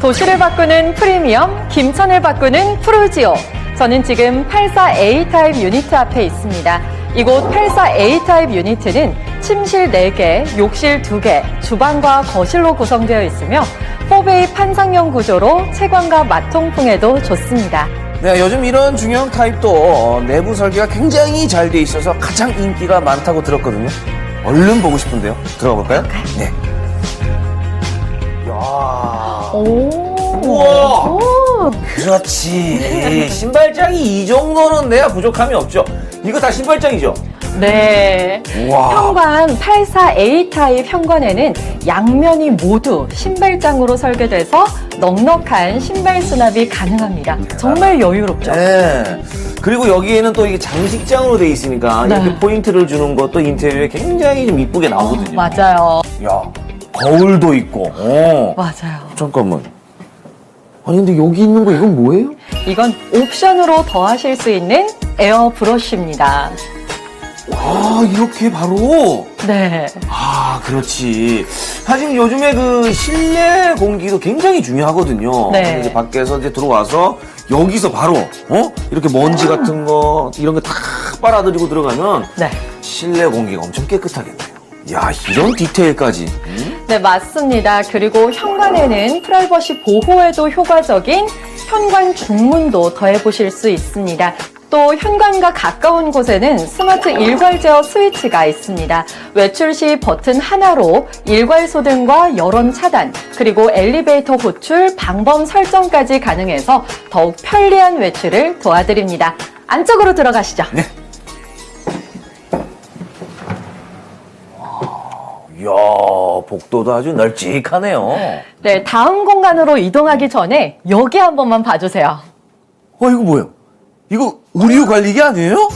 도시를 바꾸는 프리미엄, 김천을 바꾸는 프로지오. 저는 지금 84A 타입 유니트 앞에 있습니다. 이곳 84A 타입 유니트는 침실 4개, 욕실 2개, 주방과 거실로 구성되어 있으며 4베이 판상형 구조로 채광과 마통풍에도 좋습니다. 네, 요즘 이런 중형 타입도 어, 내부 설계가 굉장히 잘 돼 있어서 가장 인기가 많다고 들었거든요. 얼른 보고 싶은데요. 들어가 볼까요? 네. 야. 오. 우와. 오. 그렇지. 신발장이 이 정도는 내야 부족함이 없죠. 이거 다 신발장이죠? 네. 우와. 현관 84A 타입 현관에는 양면이 모두 신발장으로 설계돼서 넉넉한 신발 수납이 가능합니다. 정말 여유롭죠? 네. 그리고 여기에는 또 이게 장식장으로 돼 있으니까 네. 이렇게 포인트를 주는 것도 인테리어에 굉장히 좀 이쁘게 나오거든요. 맞아요. 야, 거울도 있고. 어. 맞아요. 잠깐만. 아니 근데 여기 있는 거 이건 뭐예요? 이건 옵션으로 더하실 수 있는 에어 브러쉬입니다. 아 이렇게 바로. 네. 아 그렇지. 사실 요즘에 그 실내 공기도 굉장히 중요하거든요. 네. 근데 이제 밖에서 이제 들어와서 여기서 바로 어 이렇게 먼지 같은 거 이런 거 다 빨아들이고 들어가면 네. 실내 공기가 엄청 깨끗하겠네요. 야 이런 디테일까지. 음? 네, 맞습니다. 그리고 현관에는 프라이버시 보호에도 효과적인 현관 중문도 더해보실 수 있습니다. 또 현관과 가까운 곳에는 스마트 일괄 제어 스위치가 있습니다. 외출 시 버튼 하나로 일괄 소등과 여론 차단, 그리고 엘리베이터 호출, 방범 설정까지 가능해서 더욱 편리한 외출을 도와드립니다. 안쪽으로 들어가시죠. 네. 이야 복도도 아주 널찍하네요. 네, 다음 공간으로 이동하기 전에 여기 한 번만 봐주세요. 어 이거 뭐예요? 이거 의류 관리기 아니에요?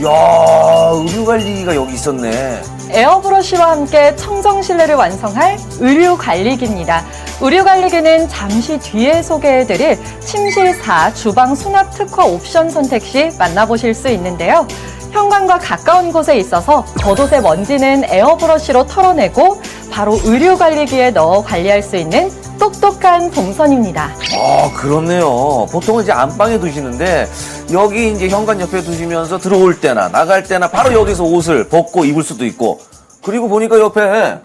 이야 의류 관리기가 여기 있었네. 에어브러쉬와 함께 청정 실내를 완성할 의류 관리기입니다. 의류 관리기는 잠시 뒤에 소개해드릴 침실 4 주방 수납 특화 옵션 선택 시 만나보실 수 있는데요. 현관과 가까운 곳에 있어서 겉옷의 먼지는 에어브러쉬로 털어내고 바로 의류 관리기에 넣어 관리할 수 있는 똑똑한 동선입니다. 아 그렇네요. 보통은 이제 안방에 두시는데 여기 이제 현관 옆에 두시면서 들어올 때나 나갈 때나 바로 여기서 옷을 벗고 입을 수도 있고 그리고 보니까 옆에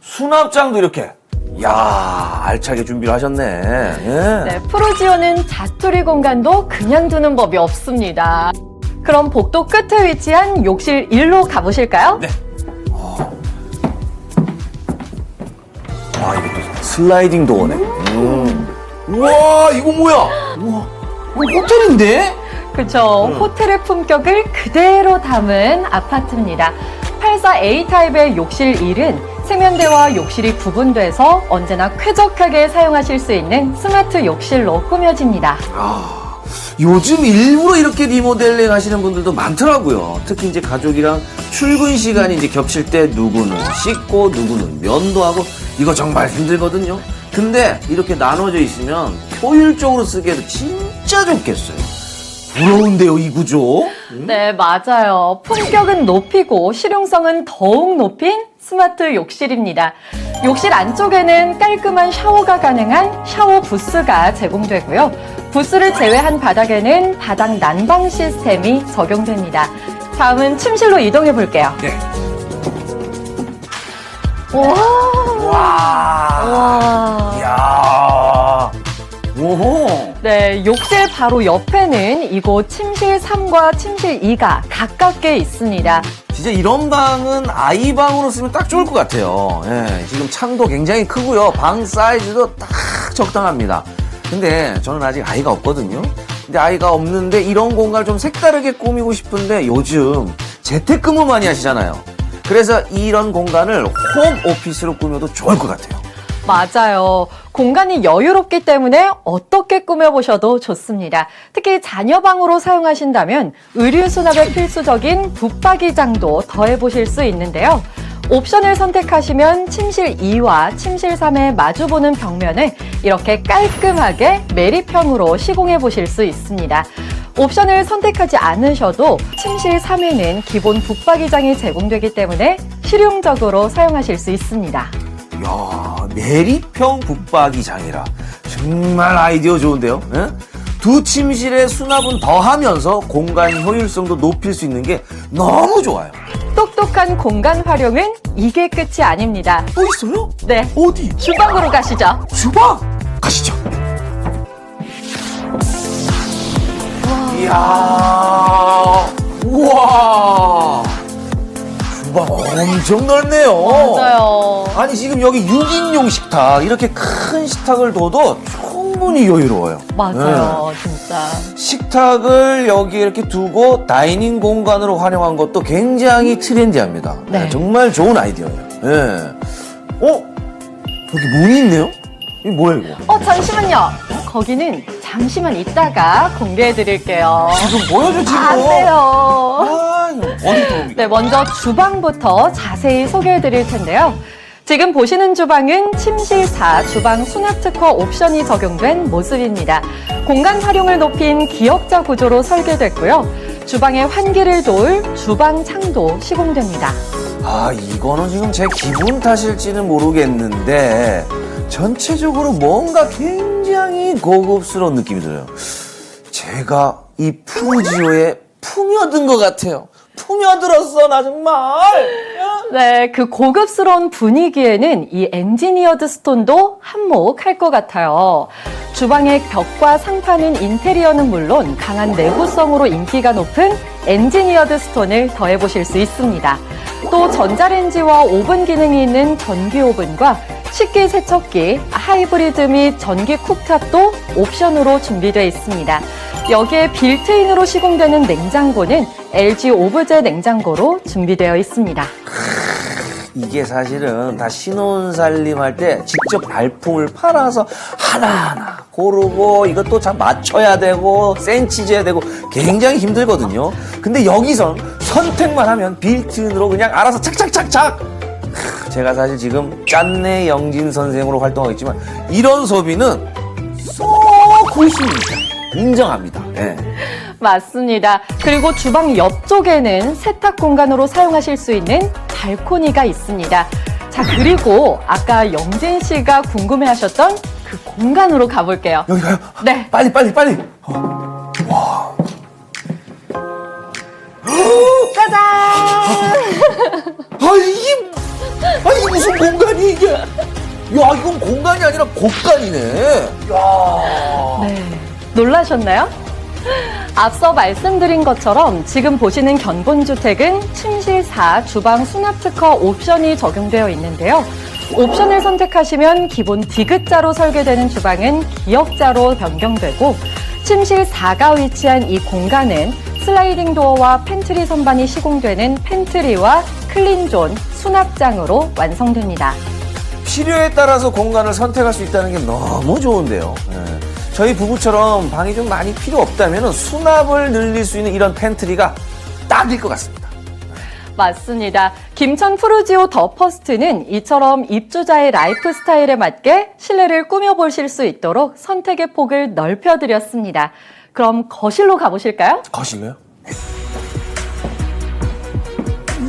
수납장도 이렇게 야 알차게 준비를 하셨네. 예. 네, 프로지오는 자투리 공간도 그냥 두는 법이 없습니다. 그럼 복도 끝에 위치한 욕실 1로 가보실까요? 네. 아 이것도 슬라이딩 도어네. 음. 우와 이거 뭐야? 우와 이거 호텔인데? 그렇죠. 음. 호텔의 품격을 그대로 담은 아파트입니다. 84A 타입의 욕실 1은 세면대와 욕실이 구분돼서 언제나 쾌적하게 사용하실 수 있는 스마트 욕실로 꾸며집니다. 아, 요즘 일부러 이렇게 리모델링 하시는 분들도 많더라고요. 특히 이제 가족이랑 출근 시간이 이제 겹칠 때 누구는 씻고 누구는 면도 하고 이거 정말 힘들거든요. 근데 이렇게 나눠져 있으면 효율적으로 쓰기에도 진짜 좋겠어요. 부러운데요, 이 구조? 네, 맞아요. 품격은 높이고 실용성은 더욱 높인 스마트 욕실입니다. 욕실 안쪽에는 깔끔한 샤워가 가능한 샤워 부스가 제공되고요. 부스를 제외한 바닥에는 바닥 난방 시스템이 적용됩니다. 다음은 침실로 이동해 볼게요. 네. 와, 와. 와. 이야. 오호. 네, 욕실 바로 옆에는 이곳 침실 3과 침실 2가 가깝게 있습니다. 진짜 이런 방은 아이 방으로 쓰면 딱 좋을 것 같아요. 예, 지금 창도 굉장히 크고요. 방 사이즈도 딱 적당합니다. 근데 저는 아직 아이가 없거든요. 근데 아이가 없는데 이런 공간을 좀 색다르게 꾸미고 싶은데 요즘 재택근무 많이 하시잖아요. 그래서 이런 공간을 홈 오피스로 꾸며도 좋을 것 같아요. 맞아요. 공간이 여유롭기 때문에 어떻게 꾸며보셔도 좋습니다. 특히 자녀방으로 사용하신다면 의류 수납에 필수적인 붙박이장도 더해보실 수 있는데요. 옵션을 선택하시면 침실 2와 침실 3의 마주보는 벽면을 이렇게 깔끔하게 매립형으로 시공해 보실 수 있습니다. 옵션을 선택하지 않으셔도 침실 3에는 기본 붙박이장이 제공되기 때문에 실용적으로 사용하실 수 있습니다. 야 내리평 붙박이장이라 정말 아이디어 좋은데요. 예? 두 침실의 수납은 더하면서 공간 효율성도 높일 수 있는 게 너무 좋아요. 똑똑한 공간 활용은 이게 끝이 아닙니다. 또 있어요? 네, 어디? 주방으로 가시죠. 주방 가시죠. 이야, 엄청 넓네요. 맞아요. 아니 지금 여기 6인용 식탁 이렇게 큰 식탁을 둬도 충분히 여유로워요. 맞아요, 진짜. 네. 식탁을 여기 이렇게 두고 다이닝 공간으로 활용한 것도 굉장히 트렌디합니다. 네. 네, 정말 좋은 아이디어예요. 예. 어? 여기 문이 있네요? 이게 뭐예요 이거? 어, 잠시만요. 거기는 잠시만 있다가 공개해 드릴게요. 지금 보여줘 지금. 안 돼요. 어디? 네, 먼저 주방부터 자세히 소개해 드릴 텐데요. 지금 보시는 주방은 침실사 주방 수납 특허 옵션이 적용된 모습입니다. 공간 활용을 높인 기역자 구조로 설계됐고요. 주방의 환기를 도울 주방 창도 시공됩니다. 아, 이거는 지금 제 기분 탓일지는 모르겠는데 전체적으로 뭔가 굉장히 고급스러운 느낌이 들어요. 제가 이 푸지오에 품여든 것 같아요. 품여들었어, 나 정말. 네, 그 고급스러운 분위기에는 이 엔지니어드 스톤도 한몫할 것 같아요. 주방의 벽과 상판은 인테리어는 물론 강한 내구성으로 인기가 높은 엔지니어드 스톤을 더해보실 수 있습니다. 또 전자레인지와 오븐 기능이 있는 전기 오븐과 식기 세척기, 하이브리드 및 전기 쿡탑도 옵션으로 준비되어 있습니다. 여기에 빌트인으로 시공되는 냉장고는 LG 오브제 냉장고로 준비되어 있습니다. 이게 사실은 다 신혼살림 할 때 직접 발품을 팔아서 하나하나 고르고 이것도 참 맞춰야 되고 센치져야 되고 굉장히 힘들거든요. 근데 여기선 선택만 하면 빌트인으로 그냥 알아서 착착착착 크, 제가 사실 지금 짠내 영진 선생으로 활동하고 있지만 이런 소비는 쏙 굿입니다. 인정합니다. 네. 맞습니다. 그리고 주방 옆쪽에는 세탁 공간으로 사용하실 수 있는 발코니가 있습니다. 자, 그리고 아까 영진 씨가 궁금해 하셨던 그 공간으로 가볼게요. 여기 가요? 네. 빨리 빨리 빨리. 어. 와. 짜잔! 아 이게 아니 이게 무슨 공간이 이게? 야 이건 공간이 아니라 곳간이네. 야. 네. 놀라셨나요? 앞서 말씀드린 것처럼 지금 보시는 견본주택은 침실 4 주방 수납 특허 옵션이 적용되어 있는데요. 옵션을 선택하시면 기본 디귿자로 설계되는 주방은 기역자로 변경되고 침실 4가 위치한 이 공간은 슬라이딩 도어와 팬트리 선반이 시공되는 팬트리와 클린존 수납장으로 완성됩니다. 필요에 따라서 공간을 선택할 수 있다는 게 너무 좋은데요. 예. 저희 부부처럼 방이 좀 많이 필요 없다면 수납을 늘릴 수 있는 이런 팬트리가 딱일 것 같습니다. 맞습니다. 김천 푸르지오 더 퍼스트는 이처럼 입주자의 라이프 스타일에 맞게 실내를 꾸며보실 수 있도록 선택의 폭을 넓혀드렸습니다. 그럼 거실로 가보실까요? 거실로요?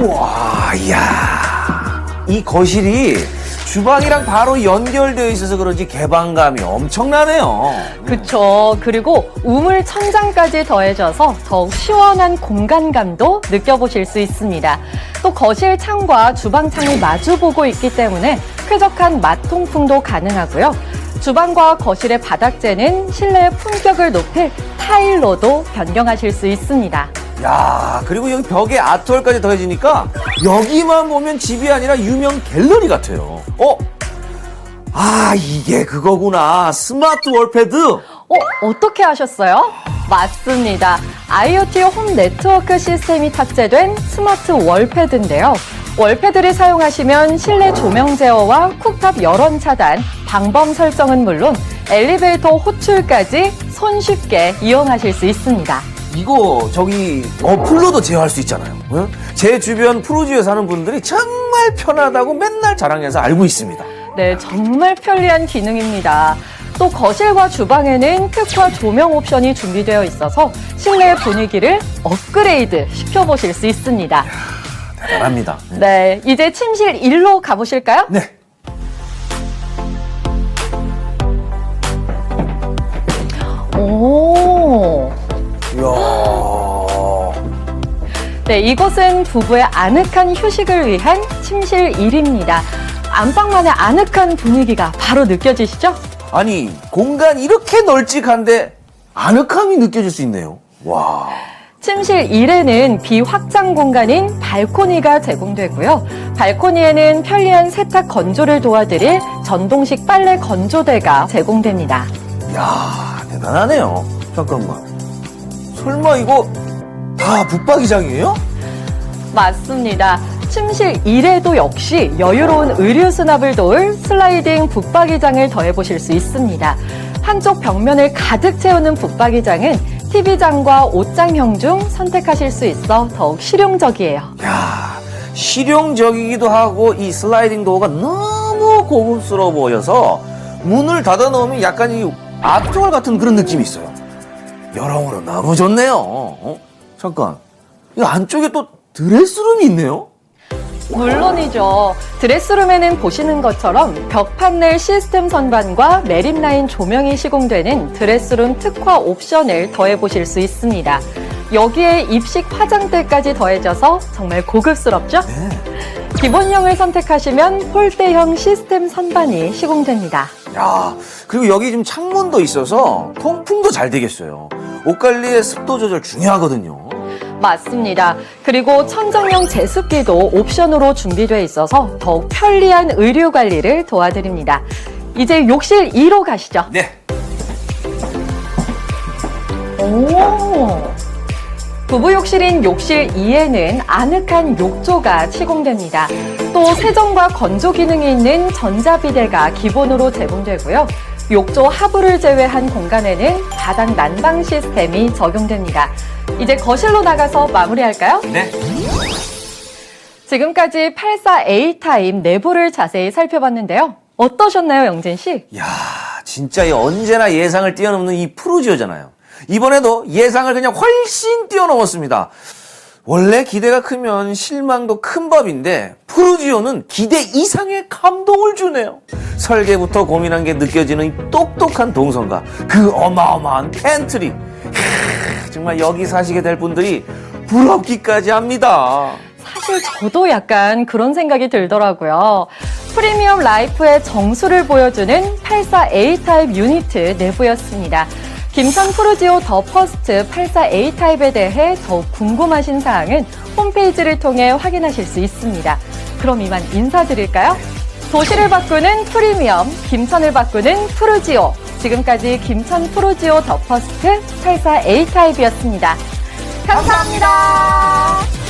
우와, 이야. 이 거실이 주방이랑 바로 연결되어 있어서 그런지 개방감이 엄청나네요. 그쵸. 그리고 우물 천장까지 더해져서 더욱 시원한 공간감도 느껴보실 수 있습니다. 또 거실 창과 주방 창이 마주보고 있기 때문에 쾌적한 맛통풍도 가능하고요. 주방과 거실의 바닥재는 실내의 품격을 높일 타일로도 변경하실 수 있습니다. 야, 그리고 여기 벽에 아트월까지 더해지니까 여기만 보면 집이 아니라 유명 갤러리 같아요. 어? 아, 이게 그거구나. 스마트 월패드. 어, 어떻게 하셨어요? 맞습니다. IoT 홈 네트워크 시스템이 탑재된 스마트 월패드인데요. 월패드를 사용하시면 실내 조명 제어와 쿡탑 열원 차단, 방범 설정은 물론 엘리베이터 호출까지 손쉽게 이용하실 수 있습니다. 이거 저기 어플로도 제어할 수 있잖아요. 응? 제 주변 프로듀에 사는 분들이 정말 편하다고 맨날 자랑해서 알고 있습니다. 네, 정말 편리한 기능입니다. 또 거실과 주방에는 특화 조명 옵션이 준비되어 있어서 실내 분위기를 업그레이드 시켜보실 수 있습니다. 대단합니다. 네. 네, 이제 침실 1로 가보실까요? 네. 오. 네, 이곳은 부부의 아늑한 휴식을 위한 침실 1입니다. 안방만의 아늑한 분위기가 바로 느껴지시죠? 아니, 공간 이렇게 널찍한데 아늑함이 느껴질 수 있네요. 와. 침실 1에는 비확장 공간인 발코니가 제공되고요. 발코니에는 편리한 세탁 건조를 도와드릴 전동식 빨래 건조대가 제공됩니다. 야 대단하네요. 잠깐만. 설마 이거 다 붙박이장이에요? 맞습니다. 침실 1에도 역시 여유로운 의류 수납을 도울 슬라이딩 붙박이장을 더해보실 수 있습니다. 한쪽 벽면을 가득 채우는 붙박이장은 TV장과 옷장형 중 선택하실 수 있어 더욱 실용적이에요. 야 실용적이기도 하고 이 슬라이딩 도어가 너무 고급스러워 보여서 문을 닫아 놓으면 약간 이 아트월 같은 그런 느낌이 있어요. 여러모로 너무 좋네요. 어? 잠깐. 이 안쪽에 또 드레스룸이 있네요? 물론이죠. 드레스룸에는 보시는 것처럼 벽 판넬 시스템 선반과 메림라인 조명이 시공되는 드레스룸 특화 옵션을 더해보실 수 있습니다. 여기에 입식 화장대까지 더해져서 정말 고급스럽죠? 네. 기본형을 선택하시면 폴대형 시스템 선반이 시공됩니다. 야, 그리고 여기 지금 창문도 있어서 통풍도 잘 되겠어요. 옷 관리에 습도 조절 중요하거든요. 맞습니다. 그리고 천정형 제습기도 옵션으로 준비되어 있어서 더욱 편리한 의류 관리를 도와드립니다. 이제 욕실 2로 가시죠. 네. 오. 부부 욕실인 욕실 2에는 아늑한 욕조가 시공됩니다. 또 세정과 건조 기능이 있는 전자비데가 기본으로 제공되고요. 욕조 하부를 제외한 공간에는 바닥 난방 시스템이 적용됩니다. 이제 거실로 나가서 마무리할까요? 네. 지금까지 84A 타입 내부를 자세히 살펴봤는데요. 어떠셨나요, 영진 씨? 야, 진짜 이 언제나 예상을 뛰어넘는 이 프루지오잖아요. 이번에도 예상을 그냥 훨씬 뛰어넘었습니다. 원래 기대가 크면 실망도 큰 법인데 프루지오는 기대 이상의 감동을 주네요. 설계부터 고민한 게 느껴지는 이 똑똑한 동선과 그 어마어마한 팬트리. 정말 여기 사시게 될 분들이 부럽기까지 합니다. 사실 저도 약간 그런 생각이 들더라고요. 프리미엄 라이프의 정수를 보여주는 84A 타입 유니트 내부였습니다. 김천 프루지오 더 퍼스트 84A 타입에 대해 더욱 궁금하신 사항은 홈페이지를 통해 확인하실 수 있습니다. 그럼 이만 인사드릴까요? 도시를 바꾸는 프리미엄, 김천을 바꾸는 프루지오. 지금까지 김천 프루지오 더 퍼스트 84A 타입이었습니다. 감사합니다.